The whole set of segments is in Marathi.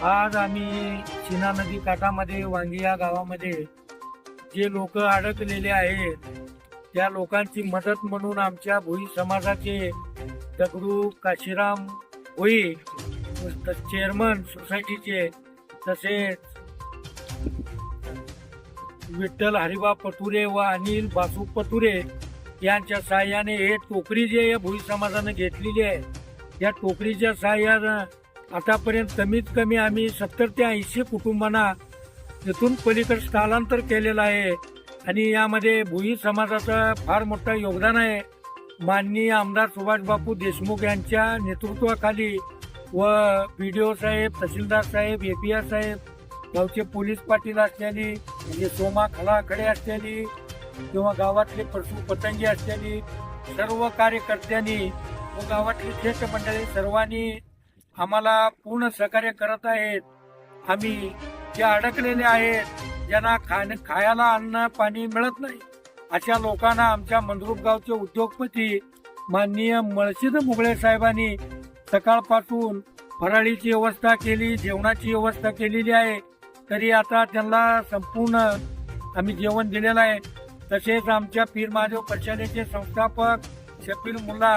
आज आम्ही चिना नदी काठामध्ये वांगी या गावामध्ये जे लोक अडकलेले आहेत त्या लोकांची मदत म्हणून आमच्या भोई समाजाचे दगडू काशीराम भोई चेअरमन सोसायटीचे तसेच विठ्ठल हरिबा पटुरे व अनिल बासू पटुरे यांच्या सहाय्याने हे टोकरी जे या भोई समाजाने घेतलेली आहे या टोकरीच्या सहाय्यानं आतापर्यंत कमीत कमी आम्ही सत्तर ते ऐंशी कुटुंबांना इथून पलीकडे स्थलांतर केलेलं आहे. आणि यामध्ये भुई समाजाचं फार मोठं योगदान आहे. माननीय आमदार सुभाषबापू देशमुख यांच्या नेतृत्वाखाली व बी डी ओ साहेब तहसीलदार साहेब ए पी आर साहेब गावचे पोलीस पाटील असलेली म्हणजे सोमा खळाखडे असलेली किंवा गावातले पशु पतंगी असलेली सर्व कार्यकर्त्यांनी व गावातली ज्येष्ठ मंडळी सर्वांनी आम्हाला पूर्ण सहकार्य करत आहेत. आम्ही जे अडकलेले आहेत ज्यांना खाण खायला अन्न पाणी मिळत नाही अशा लोकांना आमच्या मंद्रुप गावचे उद्योगपती माननीय मळशीद मुगळे साहेबांनी सकाळपासून फराळीची व्यवस्था केली जेवणाची व्यवस्था केलेली आहे. तरी आता त्यांना संपूर्ण आम्ही जेवण दिलेलं आहे. तसेच आमच्या पीर महादेव परिषदेचे संस्थापक शफील मुल्ला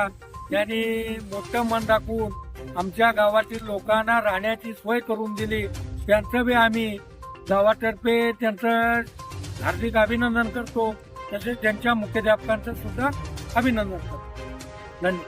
यांनी मोठं मन दाखवून आमच्या गावातील लोकांना राहण्याची सोय करून दिली. त्यांचं बी आम्ही गावातर्फे त्यांचं हार्दिक अभिनंदन करतो. तसेच त्यांच्या मुख्याध्यापकांचं सुद्धा अभिनंदन करतो. धन्यवाद.